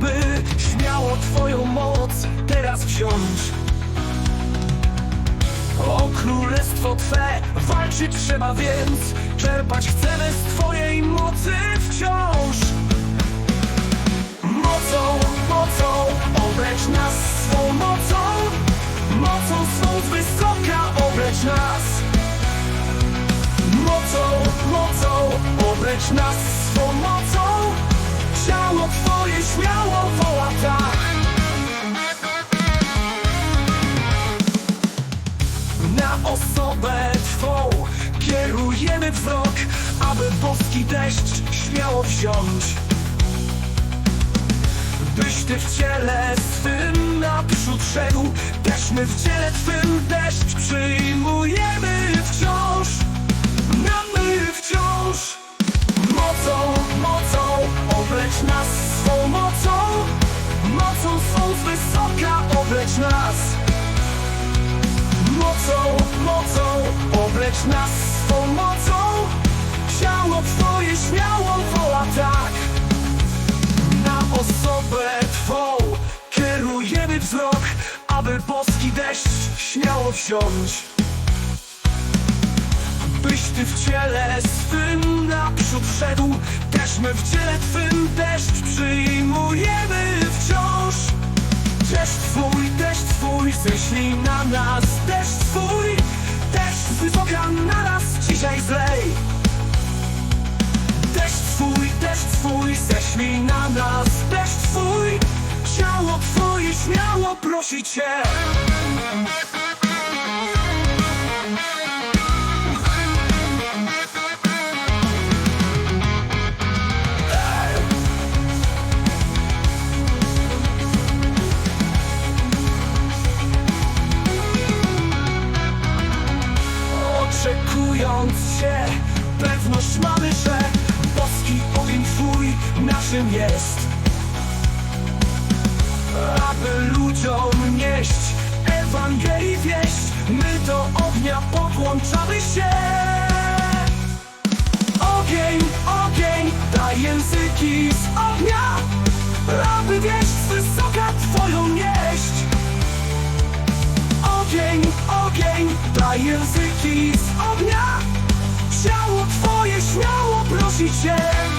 by śmiało Twoją moc teraz wziąć. O królestwo Twe walczyć trzeba więc, czerpać chcemy z Twojej mocy wciąż. Mocą, mocą, oblecz nas swą mocą, mocą swą z wysoka oblecz nas. Mocą, mocą, oblecz nas swą śmiało woła tak. Na osobę Twą kierujemy wzrok Aby boski deszcz śmiało wziąć. Byś Ty w ciele swym naprzód szedł Też my w ciele Twym deszcz przyjmujemy Z wysoka oblecz nas. Mocą, mocą oblecz nas swą mocą. Ciało Twoje śmiało woła tak. Na osobę Twą kierujemy wzrok Aby boski deszcz śmiało wziąć. Byś Ty w ciele swym naprzód szedł Też my w ciele Twym deszcz przyjmujemy Twój, ześlij na nas Deszcz Twój, deszcz z wysoka na nas dzisiaj zlej. Deszcz Twój, deszcz Twój, ześlij na nas Deszcz Twój, ciało Twoje śmiało prosi Cię Oczekując się, pewność mamy, że boski ogień Twój naszym jest. Aby ludziom nieść Ewangelii wieść, my do ognia podłączamy się. Ogień, ogień, daj języki z ognia, aby wieść z wysoka Twoją nieść. Ogień, ogień, daj języki z ognia Ciało Twoje śmiało prosi Cię